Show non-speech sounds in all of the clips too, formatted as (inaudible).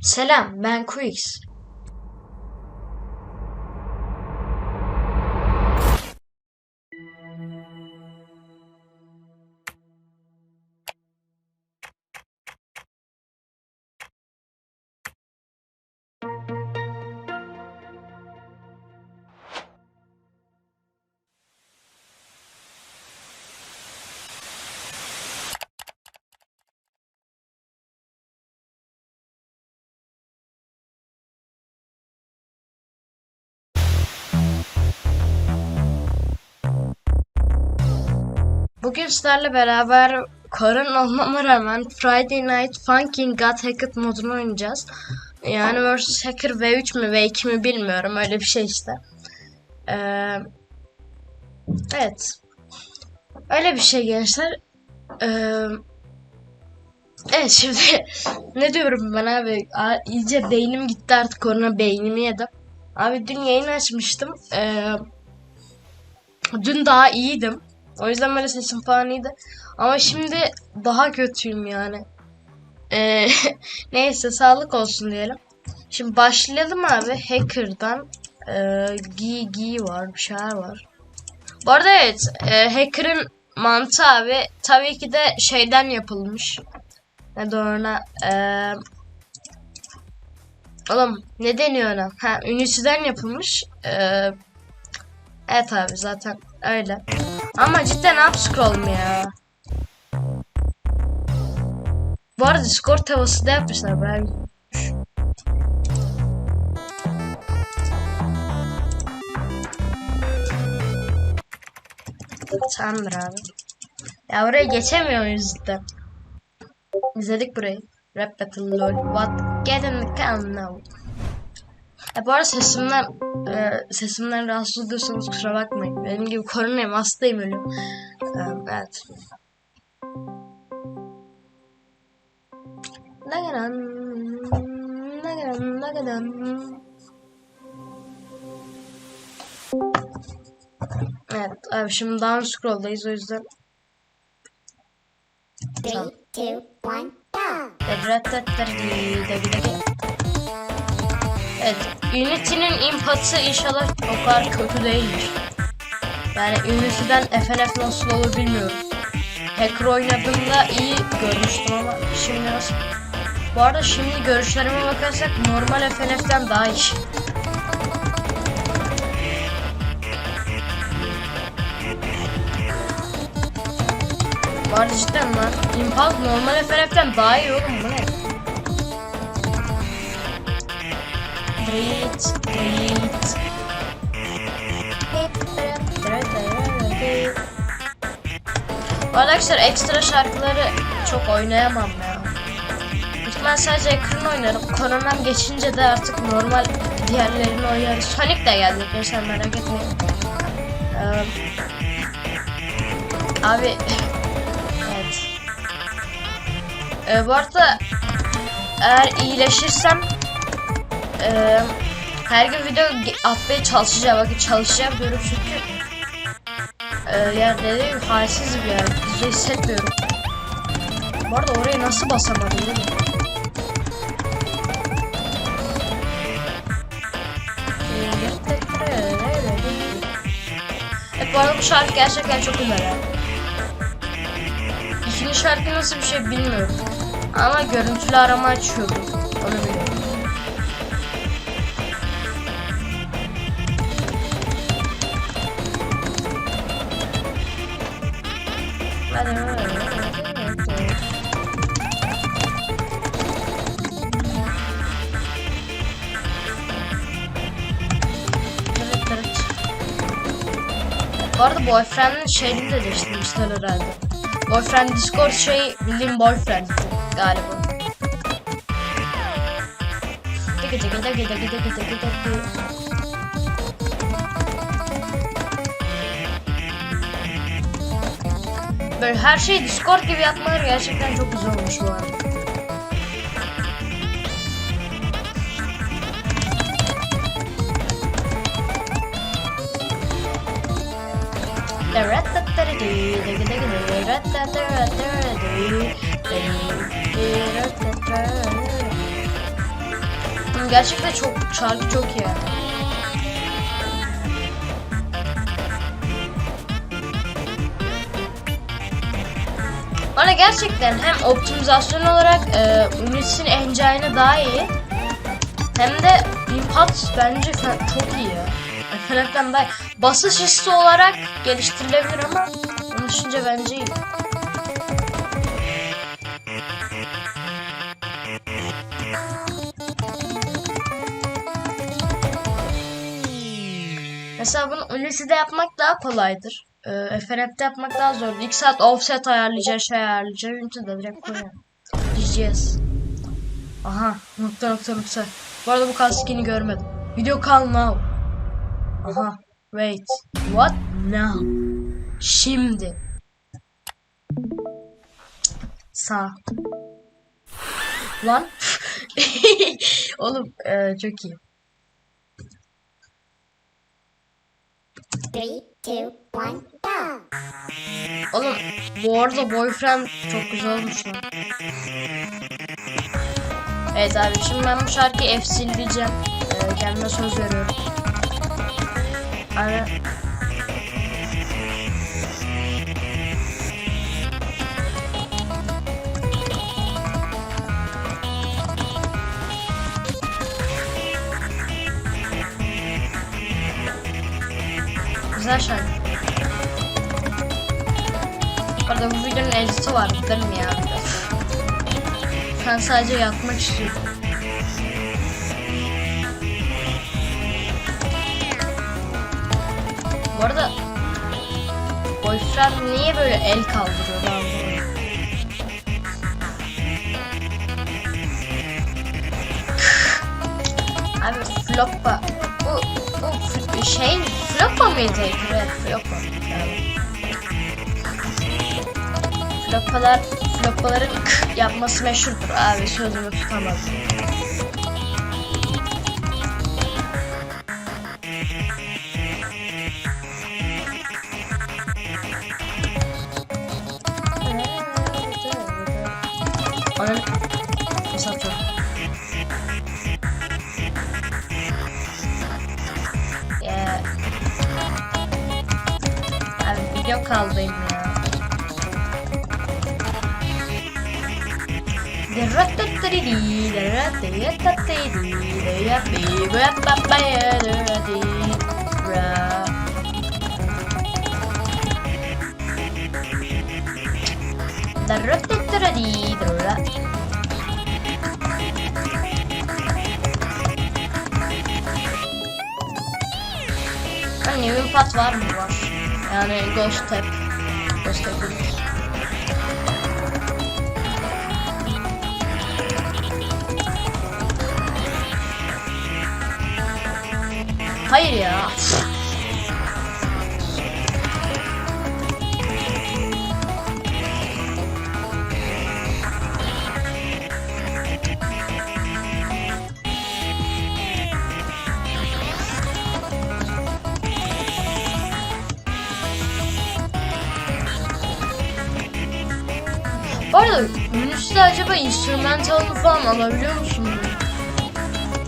Selam, ben Quix. Bugün sizlerle beraber Karın olmama rağmen Friday Night Funkin' Got Hacked modunu oynayacağız. Yani vs Hacker V3 mü V2 mi bilmiyorum öyle bir şey işte. Ee, evet. Öyle bir şey gençler. Ee, evet şimdi (laughs) ne diyorum ben abi iyice beynim gitti artık korona beynimi yedim. Abi dün yayın açmıştım. Ee, dün daha iyiydim. O yüzden böyle sesim falan iyiydi. Ama şimdi daha kötüyüm yani. Ee, (laughs) neyse sağlık olsun diyelim. Şimdi başlayalım abi. Hacker'dan. Ee, gi gi var. Bir şeyler var. Bu arada evet. E, hacker'ın mantığı abi tabii ki de şeyden yapılmış. Ne ona. Ee, oğlum ne deniyor ona? Ha, Unity'den yapılmış. Ee, evet abi zaten öyle. Ama cidden upscroll ya? Bu arada Discord tavası da yapmışlar ben. Tamamdır abi. Ya oraya geçemiyor cidden? İzledik burayı. Rap Battle LOL. What? Get in the can now. E bu arada sesimden e, sesimden rahatsız oluyorsanız kusura bakmayın. Benim gibi koronayım, hastayım ölüm. E, evet. Nagadan, nagadan, nagadan. Evet abi şimdi down scroll'dayız o yüzden. Three, two, one, go! Evet, Unity'nin input'ı inşallah o kadar kötü değildir. Yani Unity'den FNF nasıl olur bilmiyorum. Hacker oynadığımda iyi görmüştüm ama şimdi nasıl? Bu arada şimdi görüşlerime bakarsak normal FNF'den daha iyi. Arada cidden lan. Impulse normal FNF'den daha iyi oğlum bu ne? Bu arada arkadaşlar ekstra şarkıları çok oynayamam ya. İhtimal sadece ekran oynarım. Koronam geçince de artık normal diğerlerini oynarız. Sonic de geldi arkadaşlar merak etmeyin. Ee, abi evet. Ee, bu arada eğer iyileşirsem ee, her gün video atmaya çalışacağım. Bakın çalışacağım diyorum çünkü ee, yer dediğim gibi halsiz bir yer. Güzel hissetmiyorum. Bu arada orayı nasıl basamadım değil mi? Evet bu arada bu şarkı gerçekten çok güzel ya. İkinci şarkı nasıl bir şey bilmiyorum. Ama görüntülü arama açıyordu. Onu biliyorum. Bu arada boyfriend'in şeyini de değiştirmişler herhalde. Boyfriend Discord şey bildiğim boyfriend galiba. Tıkı tıkı tıkı tıkı tıkı tıkı tıkı. Böyle her şeyi Discord gibi yapmaları gerçekten çok güzel olmuş bu arada. Gerçekten çok şarkı çok iyi. Gerçekten hem optimizasyon olarak e, Unity Engine'ı daha iyi hem de Impact bence çok iyi. Felakten daha basış hissi olarak geliştirilebilir ama onun düşünce bence iyi. Mesela bunu Unity'de yapmak daha kolaydır. Ee, FNF'de yapmak daha zor. İlk saat offset ayarlayacağız, şey ayarlayacağız. Unity'de direkt koyuyor. Diyeceğiz. Aha, nokta nokta nokta. Bu arada bu kaskini görmedim. Video call now. Aha, wait. What now? Şimdi. Sağ. Lan. (laughs) Oğlum e, çok iyi. Three, two, one, go. Oğlum bu arada boyfriend çok güzel olmuş lan. Evet abi şimdi ben bu şarkıyı efsilleyeceğim. Ee, kendime söz veriyorum. Abi Güzel şarkı. Bu arada bu videonun editi var mi ya? Ben sadece yatmak istiyorum. Bu arada boyfriend niye böyle el kaldırıyor bunu? Abi floppa bu bu f- şey floppa mıydı? Evet floppa. Yani. Floppalar floppaların k yapması meşhurdur abi sözümü tutamaz. Kaldıyım ya. New Pat var mı var? Yani Ghost Tap. Ghost Tap. Hayır ya. Yunus'ta acaba instrumentalını falan alabiliyor musun?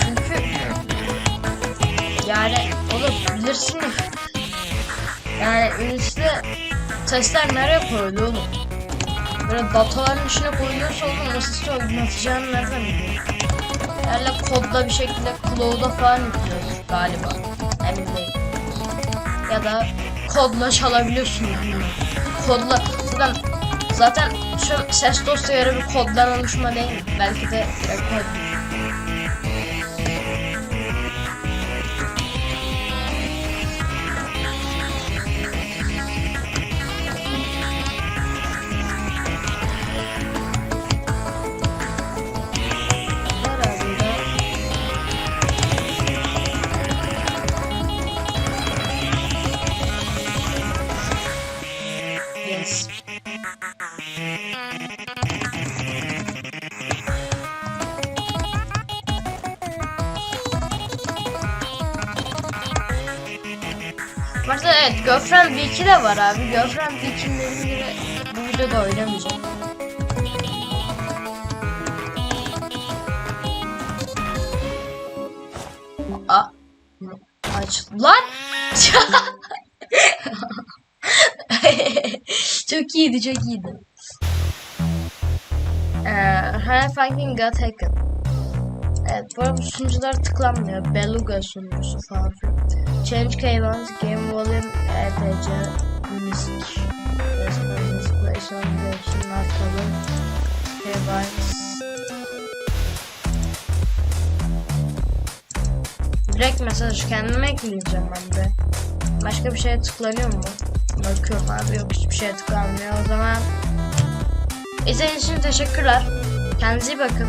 Çünkü yani ya. Yani Yunus'ta sesler nereye koyuluyor oğlum? Böyle dataların içine koyuluyorsa oğlum o sesi oynatacağını nereden biliyor? Yani kodla bir şekilde cloud'a falan yüklüyoruz galiba. Emin değilim. Ya da kodla çalabiliyorsun yani. Kodla zaten zaten şu ses dosyaları bir koddan oluşma değil? Belki de direkt Varsa evet Girlfriend V2 de var abi. Girlfriend V2'nin dediğim gibi bu videoda oynamayacağım. Aç lan. (laughs) çok iyiydi, çok iyiydi. Ee, Her fucking got hacked. Evet, bu arada sunucular tıklanmıyor. Beluga sunucusu falan. Change K1, Game Volume, ETC, Müzik, Response, Place on Direction, Arkalı, K-Bytes. Direkt mesaj kendime ekleyeceğim ben de. Başka bir şeye tıklanıyor mu? Bakıyorum abi yok hiçbir şeye tıklanmıyor. O zaman İzlediğiniz için teşekkürler. Kendinize iyi bakın.